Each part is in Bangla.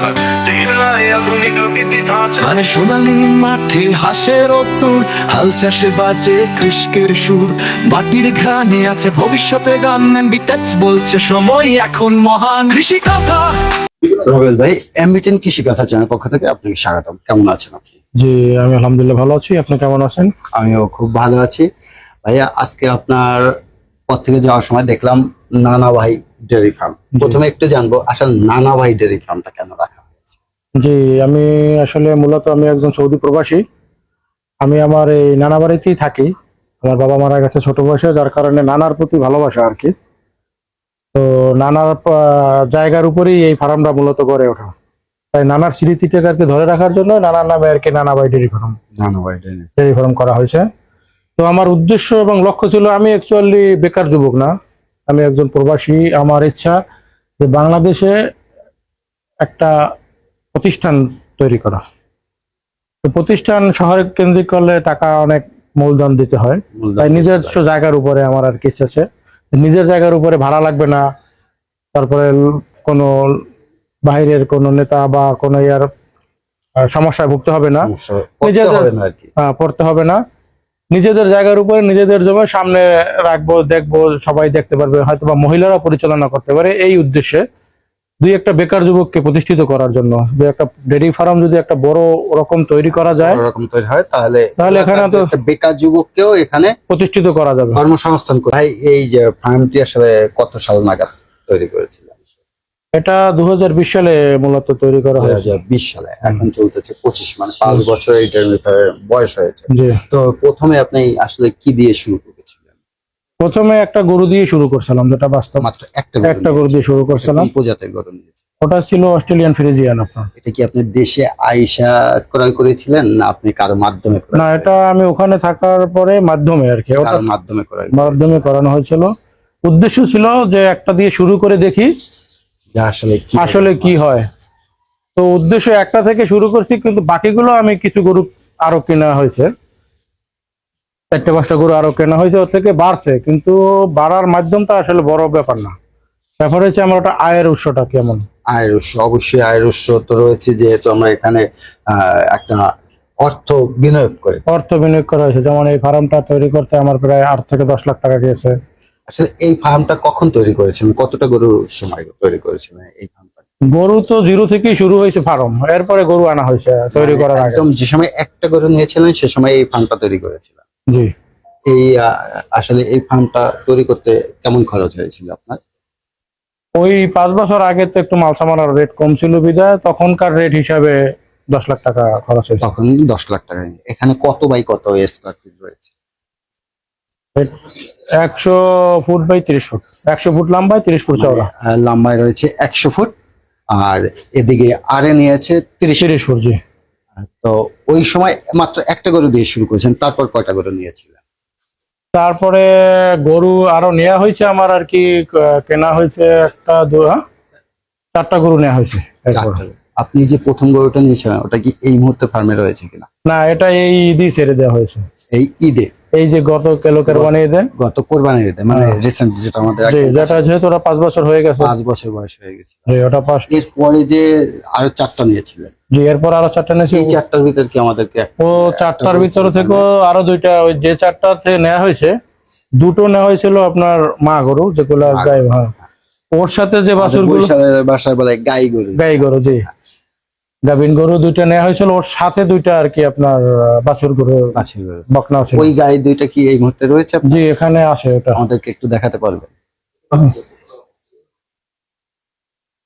কথা মানে সোনালি মাঠে হাসের অতুর হাল চাষে বাজে কৃষ্কের সুর। বাটির ঘানে আছে ভবিষ্যতে গান বিটাচ বলছে সময় এখন মহান কৃষি কথা রবেল ভাই এমবিটেন কৃষি কথা চ্যানেল পক্ষ থেকে আপনাকে স্বাগতম। কেমন আছেন আপনি? জি আমি আলহামদুলিল্লাহ ভালো আছি। আপনি কেমন আছেন? আমিও খুব ভালো আছি। ভাইয়া আজকে আপনার পর থেকে যাওয়ার সময় দেখলাম নানা ভাই ডেয়ারি ফার্ম। প্রথমে একটু জানব আসলে নানা ভাই ডেয়ারি ফার্মটা কেন রাখা হয়েছে? জি আমি আসলে মূলত আমি একজন সৌদি প্রবাসী। আমি আমার এই নানা বাড়িতেই থাকি। আমার বাবা মারা গেছে ছোট বয়সে যার কারণে নানার প্রতি ভালোবাসা আর কি। তো নানার জায়গার উপরেই এই ফার্মটা মূলত গড়ে ওঠা। তাই নানার স্মৃতিটাকে আর কি ধরে রাখার জন্য নানার নামে আর কি নানা বাই ডেরি ফার্ম নানা ভাই ডেয়ারি ডেয়ারি ফার্ম করা হয়েছে। তো আমার উদ্দেশ্য এবং লক্ষ্য ছিল আমি অ্যাকচুয়ালি বেকার যুবক না। আমি একজন প্রবাসী আমার ইচ্ছা যে বাংলাদেশে একটা প্রতিষ্ঠান তৈরি করা। তো প্রতিষ্ঠান শহরে কেন্দ্রিক করলে টাকা অনেক মূলধন দিতে হয়। তাই নিজস্ব জায়গার উপরে আমার আর কি ইচ্ছা আছে। নিজের জায়গার উপরে ভাড়া লাগবে না। তারপরে কোনো বাইরের কোনো নেতা বা কোনো ইয়ার সমস্যায় ভুগতে হবে না। পড়তে হবে না। নিজেদের জায়গার উপরে নিজেদের জমি সামনে রাখব দেখব সবাই দেখতে পারবে হয়তো বা মহিলারা পরিচালনা করতে পারে এই উদ্দেশ্যে। দুই একটা বেকার যুবককে প্রতিষ্ঠিত করার জন্য। যে একটা ডেয়ারি ফার্ম যদি একটা বড় রকম তৈরি করা যায় তৈরি হয় তাহলে তাহলে এখানে তো- বেকার যুবককেও এখানে প্রতিষ্ঠিত করা যাবে। কর্মসংস্থান করে। ভাই এই যে ফার্মটি আসলে কত সাল নাগাদ তৈরি করেছিলেন এটা দু হাজার বিশ সালে মূলত তৈরি করা হয়েছে। বিশ সালে এখন চলতেছে পঁচিশ মানে পাঁচ বছর ডেয়ারি বয়স হয়েছে। তো প্রথমে আপনি আসলে কি দিয়ে শুরু করেছিলেন? প্রথমে একটা গরু দিয়ে শুরু করছিলাম যেটা বাস্তব। মাত্র একটা একটা গরু দিয়ে শুরু করছিলাম। প্রজাতির গরু ওটা ছিল অস্ট্রেলিয়ান ফ্রিজিয়ান আপনার। এটা কি আপনি দেশে আইসা ক্রয় করেছিলেন না আপনি কারও মাধ্যমে না এটা আমি ওখানে থাকার পরে মাধ্যমে আর কি। ওটা কারও মাধ্যমে মাধ্যমে করানো হয়েছিল। উদ্দেশ্য ছিল যে একটা দিয়ে শুরু করে দেখি আসলে কি আসলে কি হয়? তো উদ্দেশ্য একটা থেকে শুরু করছি কিন্তু বাকিগুলো আমি কিছু গরু আরও কেনা হয়েছে। চারটে পাঁচটা গরু আরও কেনা হয়েছে ওর থেকে বাড়ছে কিন্তু বাড়ার মাধ্যমটা আসলে বড় ব্যাপার না। ব্যাপার হচ্ছে আমার ওটা আয়ের উৎসটা কেমন? আয়ের উৎস অবশ্যই আয়ের উৎস তো রয়েছে যেহেতু আমরা এখানে একটা অর্থ বিনিয়োগ করে অর্থ বিনিয়োগ করা হয়েছে যেমন এই ফার্মটা তৈরি করতে আমার প্রায় আট থেকে দশ লাখ টাকা গিয়েছে। আসলে এই ফার্মটা কখন তৈরি করেছিলেন কতটা গরুর সময় তৈরি করেছিলেন এই ফার্মটা গরু তো জিরো থেকেই শুরু হয়েছে ফার্ম এরপরে গরু আনা হয়েছে তৈরি করার আগে। একদম যে সময় একটা গরু নিয়েছিলেন সে সময় এই ফার্মটা তৈরি করেছিলেন। জি। এই আসলে এই ফার্মটা তৈরি করতে কেমন খরচ হয়েছিল আপনার? ওই পাঁচ বছর আগে তো একটু মাল সামানের রেট কম ছিল বিদায় তখনকার রেট হিসাবে দশ লাখ টাকা খরচ হয়েছে। তখন দশ লাখ টাকা। এখানে কত বাই কত স্কোয়ার ফিট রয়েছে? একশো ফুট বাই তিরিশ ফুট। একশো ফুট লম্বায় তিরিশ ফুট চওড়া। লম্বায় রয়েছে একশো ফুট আর এদিকে আরে নিয়েছে তিরিশ তিরিশ ফুট জি। তো ওই সময় মাত্র একটা গরু দিয়ে শুরু করেছেন তারপর কয়টা গরু নিয়েছিলেন? তারপরে গরু আরও নেওয়া হয়েছে আমার আর কি কেনা হয়েছে একটা হ্যাঁ? চারটা গরু নেওয়া হয়েছে আপনি যে প্রথম গরুটা নিয়েছিলেন ওটা কি এই মুহূর্তে ফার্মে রয়েছে কিনা? না এটা এই ঈদই ছেড়ে দেওয়া হয়েছে। এই ঈদে? এই যে গত কেলোকের বানিয়ে দেয় গত কোরবানির ঈদে মানে রিসেন্ট যেটা আমাদের জি যেটা যেহেতু ওটা পাঁচ বছর হয়ে গেছে। পাঁচ বছর বয়স হয়ে গেছে। জি ওটা পাঁচ এরপরে যে আরও চারটা নিয়েছিলেন। জি এরপর আরও চারটা নিয়েছি। এই চারটার ভিতর কি আমাদেরকে ও চারটার ভিতরে থেকেও আরও দুইটা ওই যে চারটা থেকে নেওয়া হয়েছে দুটো নেওয়া হয়েছিল আপনার মা গরু যেগুলো গাই হ্যাঁ। ওর সাথে যে বাছুরগুলো ভাষায় বলে গাই গরু। গাই গরু জি। গাভিন গরু দুইটা নেওয়া হয়েছিল ওর সাথে দুইটা আর কি আপনার বাছুর গরু বাছুর গরু। বকনা ছিল। ওই গাই দুইটা কি এই মুহূর্তে রয়েছে জি এখানে আসে ওটা। আমাদেরকে একটু দেখাতে পারবেন।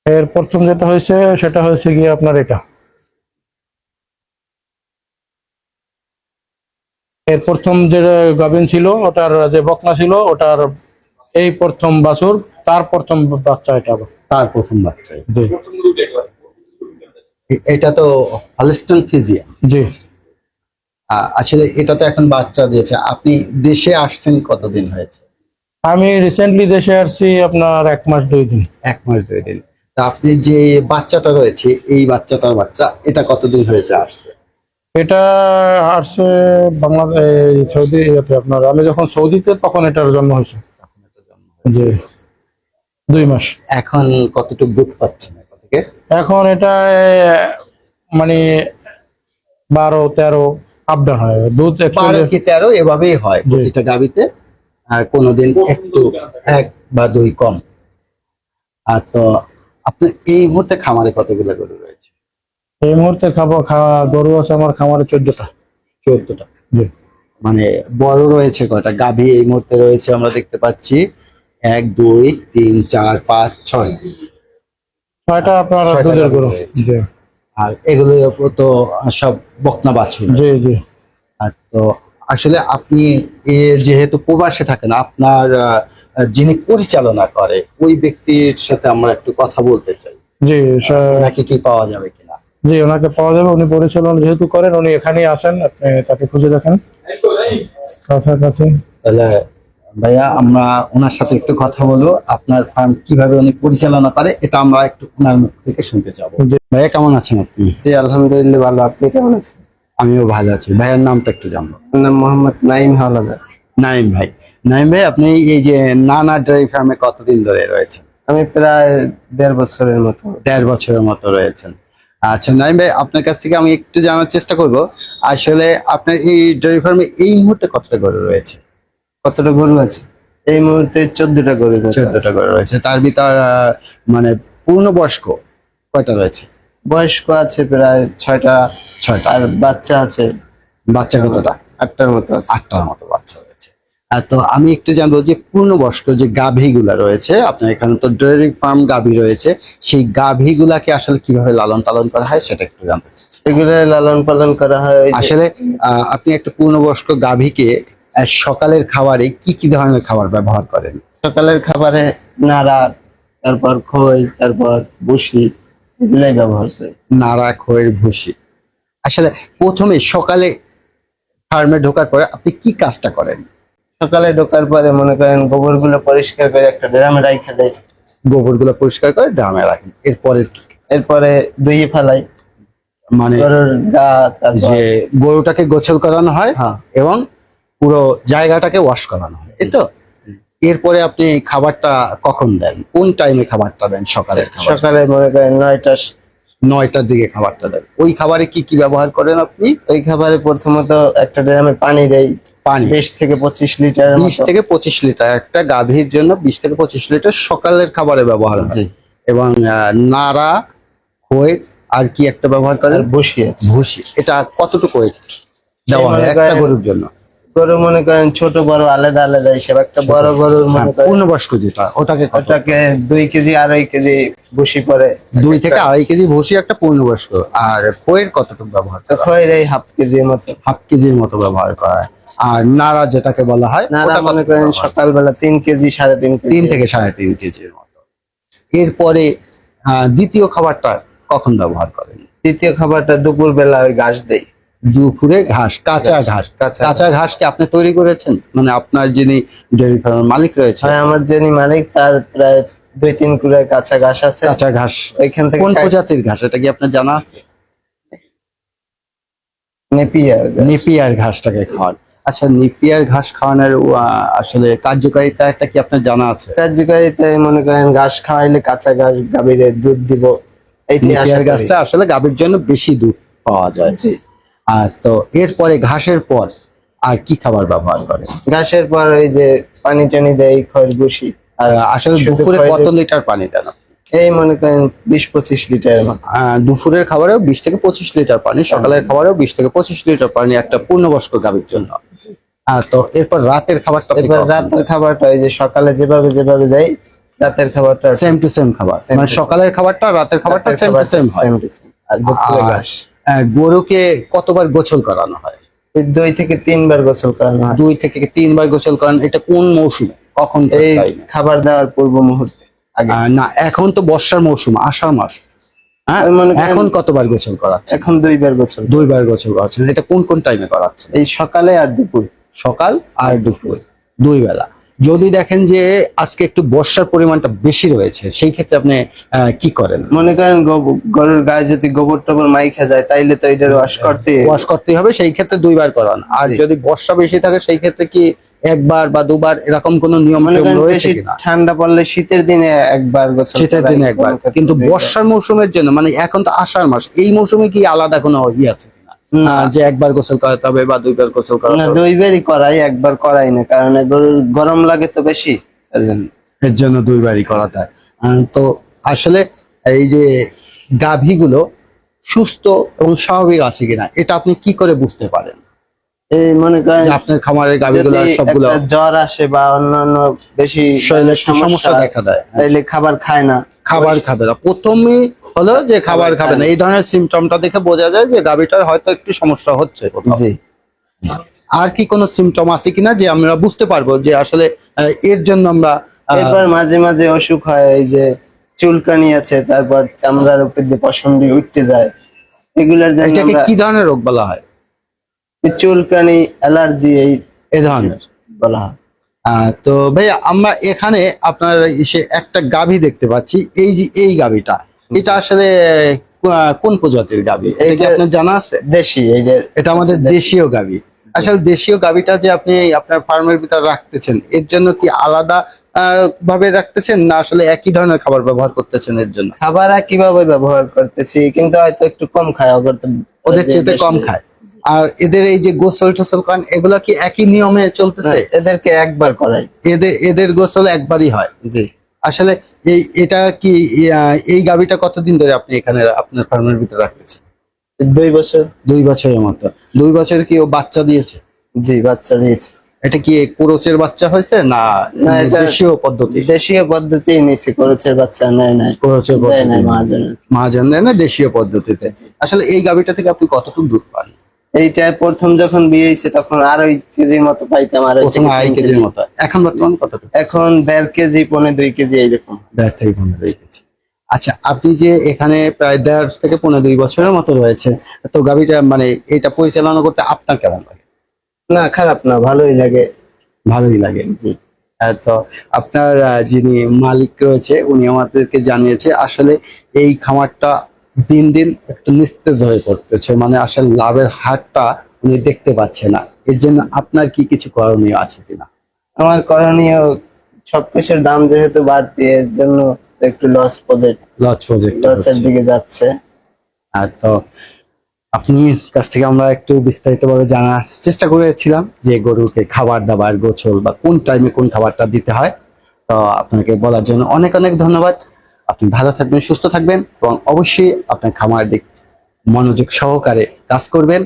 এর প্রথম যেটা হয়েছে সেটা হয়েছে গিয়ে আপনার এটা। এর প্রথম যে গাভিন ছিল ওটার যে বকনা ছিল ওটার এই প্রথম বাছুর তার প্রথম বাচ্চা এটা তার প্রথম বাচ্চা এটা তো হলিস্টন ফিজিয়া জি। আসলে এটা তো এখন বাচ্চা দিয়েছে। আপনি দেশে আসছেন কতদিন হয়েছে? আমি রিসেন্টলি দেশে আসছি আপনার এক মাস দুই দিন। এক মাস দুই দিন। তা আপনি যে বাচ্চাটা রয়েছে এই বাচ্চাটার বাচ্চা এটা কতদিন হয়েছে আসছে? এটা আসছে বাংলাদেশ সৌদি আপনার আমি যখন সৌদিতে তখন এটার জন্ম হয়েছে। জি। দুই মাস। এখন কতটুকু দুধ পাচ্ছেন? থেকে? এখন এটা মানে বারো তেরো আপ ডাউন হয় দুধ বারো কি তেরো? এভাবেই হয়। প্রতিটা গাবিতে আর কোনোদিন একটু এক বা দুই কম। আর তো আপনি এই মুহূর্তে খামারে কতগুলো গরু রয়েছে? এই মুহূর্তে খাব খাওয়া গরু আছে আমার খামারে চোদ্দটা। চোদ্দটা? মানে বড় রয়েছে কয়টা? গাভী এই মুহূর্তে রয়েছে আমরা দেখতে পাচ্ছি। এক দুই তিন চার পাঁচ ছয়। ছয়টা আপনার দুধের গরু। জি। আর এগুলোর উপর তো সব বকনা বাছুর। জি জি। আর তো আসলে আপনি যেহেতু প্রবাসে থাকেন আপনার আহ, যিনি পরিচালনা করে ওই ব্যক্তির সাথে আমরা একটু কথা বলতে চাই। জি সে- নাকি কি পাওয়া যাবে কিনা? জি ওনাকে পাওয়া যাবে। উনি পরিচালনা যেহেতু করেন উনি এখানেই আসেন আপনি তাকে খুঁজে দেখেন। কাছাকাছি। তাহলে ভাইয়া আমরা ওনার সাথে একটু কথা বলব। আপনার ফার্ম কীভাবে উনি পরিচালনা করে এটা আমরা একটু ওনার মুখ থেকে শুনতে চাবো। ভাইয়া কেমন আছেন আপনি? জি আলহামদুলিল্লাহ ভালো। আপনি কেমন আছেন? আমিও ভালো আছি। ভাইয়ের নামটা একটু জানব। নাম মোহাম্মদ নাইম হাওলাদার। নাইম ভাই। নাইম ভাই আপনি এই যে নানা ডেয়ারি ফার্মে কতদিন ধরে রয়েছেন? আমি প্রায় দেড় বছরের মতো। দেড় বছরের মতো রয়েছেন। আচ্ছা নাইম ভাই আপনার কাছ থেকে আমি একটু জানার চেষ্টা করব। আসলে আপনার এই ডেয়ারি ফার্মে এই মুহূর্তে কতটা গরু রয়েছে? কতটা গরু আছে? এই মুহূর্তে চোদ্দটা গরু। চোদ্দটা গরু রয়েছে। তার ভিতর মানে পূর্ণবয়স্ক কয়টা রয়েছে? বয়স্ক আছে প্রায় ছয়টা। ছয়টা। আর বাচ্চা আছে বাচ্চা কতটা? আটটার মতো আছে। আটটার মতো বাচ্চা রয়েছে। আর তো আমি একটু জানব যে পূর্ণ পূর্ণবয়স্ক যে গাভীগুলা রয়েছে আপনার এখানে তো ডেয়ারি ফার্ম গাভী রয়েছে সেই গাভীগুলাকে আসলে কীভাবে লালন পালন করা হয় সেটা একটু জানতে চাচ্ছি। এগুলো লালন পালন করা হয় আসলে আহ, আপনি একটা পূর্ণবয়স্ক গাভীকে সকালের খাবারে কি কি ধরনের খাবার ব্যবহার করেন? সকালের খাবারে নাড়া তারপর খই তারপর বসি এগুলাই ব্যবহার করি। নাড়া খয়ের ভুসি। আসলে প্রথমে সকালে ফার্মে ঢোকার পরে আপনি কি কাজটা করেন? সকালে ঢোকার পরে মনে করেন গোবরগুলো পরিষ্কার করে একটা ড্রামে রাইখা দেয় গোবরগুলো পরিষ্কার করে ড্রামে রাখেন এরপরে কি? এরপরে ধুয়ে ফেলাই। মানে গরুর গা তারপর যে গরুটাকে গোছল করানো হয় হ্যাঁ। এবং পুরো জায়গাটাকে ওয়াশ করানো হয় এই তো? এরপরে আপনি খাবারটা কখন দেন? কোন টাইমে খাবারটা দেন? সকালের সকালে মনে করেন নয়টা নয়টার দিকে খাবারটা দেন। ওই খাবারে কি কি ব্যবহার করেন আপনি? ওই খাবারে প্রথমত একটা ড্রামে পানি দেই। পানি। বিশ থেকে পঁচিশ লিটার বিশ থেকে পঁচিশ লিটার। একটা গাভীর জন্য বিশ থেকে পঁচিশ লিটার সকালের খাবারে ব্যবহার হয়। এবং নাড়া খই আর কি একটা ব্যবহার করেন? ভুসি ভুসি। এটা কতটুকু দেওয়া হয়? একটা গরুর জন্য। গরু মনে করেন ছোট বড় আলাদা আলাদা হিসেবে একটা বড় গরুর মনে করেন পূর্ণবয়স্ক যেটা ওটাকে কত? ওটাকে দুই কেজি আড়াই কেজি বসি পরে দুই থেকে আড়াই কেজি ভুসি একটা পূর্ণবয়স্ক। আর খইয়ের কতটুকু ব্যবহার তো খয়ের এই হাফ কেজির মতো। হাফ কেজির মতো ব্যবহার করা। হয় আর নাড়া যেটাকে বলা হয় নাড়া ওটা মনে কতটুকু করেন ব্যবহার হয়? সকালবেলা তিন কেজি সাড়ে তিন কেজি। তিন থেকে সাড়ে তিন কেজির মতো। এরপরে আহ, দ্বিতীয় খাবারটা কখন ব্যবহার করেন? দ্বিতীয় খাবারটা দুপুর বেলা ওই ঘাস দেই। দুপুরে ঘাস কাঁচা ঘাস, কাঁচা ঘাস। কি আপনি তৈরি করেছেন? মানে আপনার যিনি ডেয়ারি ফার্মের মালিক রয়েছে হয় আমার যিনি মালিক তার প্রায় দুই তিন কুড়ায় কাঁচা ঘাস আছে। কাঁচা ঘাস। ওইখান থেকে কোন প্রজাতির ঘাস? এটা কি আপনার জানা আছে? নেপিয়ার নেপিয়ার ঘাসটাকে খাওয়ান। আচ্ছা নেপিয়ার ঘাস খাওয়ানোর আসলে কার্যকারিতা একটা কি আপনার জানা আছে? কার্যকারিতায় মনে করেন ঘাস খাওয়াইলে কাঁচা ঘাস গাভীরে দুধ দিব এই নেপিয়ার ঘাসটা আসলে গাভীর জন্য বেশি দুধ পাওয়া যায়। জি। আর তো এরপরে ঘাসের পর আর কি খাবার ব্যবহার করে? ঘাসের পর ওই যে পানি টানি দেয় খড় আর আসলে দুপুরে কত লিটার পানি দেন এই মনে করেন বিশ পঁচিশ লিটার দুপুরের খাবারেও বিশ থেকে পঁচিশ লিটার পানি সকালের খাবারেও বিশ থেকে পঁচিশ লিটার পানি একটা পূর্ণবয়স্ক গাভীর জন্য। তো এরপর রাতের খাবারটা এবার রাতের খাবারটা ওই যে সকালে যেভাবে যেভাবে দেয় রাতের খাবারটা সেম টু সেম খাবার। মানে সকালের খাবারটা রাতের খাবারটা সেম টু সেম হয়। আর দুপুরে ঘাস। গরুকে কতবার গোসল করানো হয়? এই দুই থেকে তিনবার গোসল করানো হয়। দুই থেকে তিনবার গোসল করানো এটা কোন মৌসুমে? কখন এই খাবার দেওয়ার পূর্ব মুহূর্তে না এখন তো বর্ষার মৌসুম আষাঢ় মাস। হ্যাঁ এখন কতবার গোসল করাচ্ছে এখন দুইবার গোসল দুইবার গোসল করাচ্ছেন এটা কোন কোন টাইমে করাচ্ছেন? এই সকালে আর দুপুর। সকাল আর দুপুর দুই বেলা। যদি দেখেন যে আজকে একটু বর্ষার পরিমাণটা বেশি রয়েছে সেই ক্ষেত্রে আপনি আহ, কি করেন? মনে করেন গরুর গায়ে যদি গোবর টোবর মাইখা যায় তাইলে তো এটার ওয়াশ করতে ওয়াশ করতে হবে সেই ক্ষেত্রে দুইবার করান। আর যদি বর্ষা বেশি থাকে সেই ক্ষেত্রে কি একবার বা দুবার এরকম কোনো নিয়ম রয়েছে ঠান্ডা পড়লে শীতের দিনে একবার শীতের দিনে একবার কিন্তু বর্ষার মৌসুমের জন্য মানে এখন তো আষাঢ় মাস এই মৌসুমে কি আলাদা কোনো ই আছে? না। যে একবার গোসল করাতে হবে বা দুইবার গোসল করাতে না দুইবারই করাই একবার করাই না কারণ গরুর গরম লাগে তো বেশি। এর জন্য। দুইবারই করাতে হয়। তো আসলে এই যে গাভীগুলো সুস্থ এবং স্বাভাবিক আছে কিনা এটা আপনি কি করে বুঝতে পারেন? এই মনে করেন আপনার খামারের গাভীগুলো সবগুলো জ্বর আসে বা অন্যান্য বেশি শরীরে একটু সমস্যা দেখা দেয়। তাইলে খাবার খায় না। খাবার খাবে না। প্রথমেই হলো যে খাবার খাবে না এই ধরনের সিমটমটা দেখে বোঝা যায় যে গাভীটার হয়তো একটু সমস্যা হচ্ছে। জি। আর কি কোনো সিমটম আছে কিনা যে আমরা বুঝতে পারব যে আসলে এর জন্য আমরা এরপর মাঝে মাঝে অসুখ হয় এই যে চুলকানি আছে তারপর চামড়ার উপর দিয়ে পশমটি উঠতে যায়। এগুলোর জন্য এটাকে কি ধরনের রোগ বলা হয়? চুলকানি অ্যালার্জি এই এ ধরনের। বলা হয়। আহ, তো ভাই আমরা এখানে আপনার এসে একটা গাভী দেখতে পাচ্ছি এই যে এই গাভীটা। এটা আসলে কোন প্রজাতির গাভী এটা আপনার জানা আছে? দেশি এই যে এটা আমাদের দেশীয় গাবি। আসলে দেশীয় গাবিটা যে আপনি আপনার ফার্মের ভিতরে রাখতেছেন এর জন্য কি আলাদা ভাবে রাখতেছেন না আসলে একই ধরনের খাবার ব্যবহার করতেছেন এর জন্য? খাবার কীভাবে ব্যবহার করতেছি কিন্তু হয়তো একটু কম খায় ওদের চেয়ে কম খায়। আর এদের এই যে গোসল টোসল করেন এগুলো কি একই নিয়মে চলতেছে? এদেরকে একবার করাই। এদের এদের গোসল একবারই হয়। জি। আসলে এই এটা কি এই গাভীটা কতদিন ধরে আপনি এখানে আপনার ফার্মের ভিতরে রাখতেছেন? দুই বছর। দুই বছরের মতো। দুই বছর কি ও বাচ্চা দিয়েছে? জি বাচ্চা দিয়েছে। এটা কি কুরোচের বাচ্চা হয়েছে না না, এটা- দেশীয় পদ্ধতি? দেশীয় পদ্ধতি নিছি করেছের বাচ্চা নেয় নাই। কুরোচের পদ্ধতি। মহাজন মহাজন দেয় না দেশীয় পদ্ধতিতে? আসলে এই গাভীটা থেকে আপনি কতটুকু দুধ পান? এইটা প্রথম যখন বিয়ে হয়েছে তখন আড়াই কেজির মতো পাইতাম প্রথম আড়াই কেজির মতো। এখন বর্তমান কতটুকু? এখন দেড় কেজি পৌনে দুই কেজি এইরকম। দেড় থেকে পনেরো দুই কেজি। আচ্ছা আপনি যে এখানে প্রায় দেড় থেকে পনেরো দুই বছরের মতো রয়েছে তো গাভীটা মানে এটা পরিচালনা করতে আপনার কেমন লাগে? না খারাপ না ভালোই লাগে। ভালোই লাগে। জি। তো আপনার যিনি মালিক রয়েছে উনি আমাদেরকে জানিয়েছে আসলে এই খামারটা দিন দিন একটু নিস্তেজ হয়ে পড়তেছে মানে আসলে লাভের হারটা উনি দেখতে পাচ্ছে না। এর জন্য আপনার কি কিছু করণীয় আছে কিনা? আমার করণীয় সবকিছুর দাম যেহেতু বাড়তি এর জন্য একটু লস প্রজেক্ট লস প্রজেক্ট লসের দিকে যাচ্ছে। আর তো আপনি কাছ থেকে আমরা একটু বিস্তারিতভাবে জানার চেষ্টা করেছিলাম যে গরুকে খাবার দাবার গোছল বা কোন টাইমে কোন খাবারটা দিতে হয়। তো আপনাকে বলার জন্য অনেক অনেক ধন্যবাদ। আপনি ভালো থাকবেন, সুস্থ থাকবেন এবং অবশ্যই আপনার খামার দিক মনোযোগ সহকারে কাজ করবেন।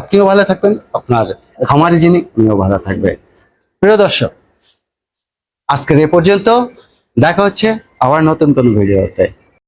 আপনিও ভালো থাকবেন, আপনার খামারে যিনি, উনিও ভালো থাকবেন। প্রিয় দর্শক, আজকের এ পর্যন্ত, দেখা হচ্ছে আবার নতুন কোনো ভিডিওতে।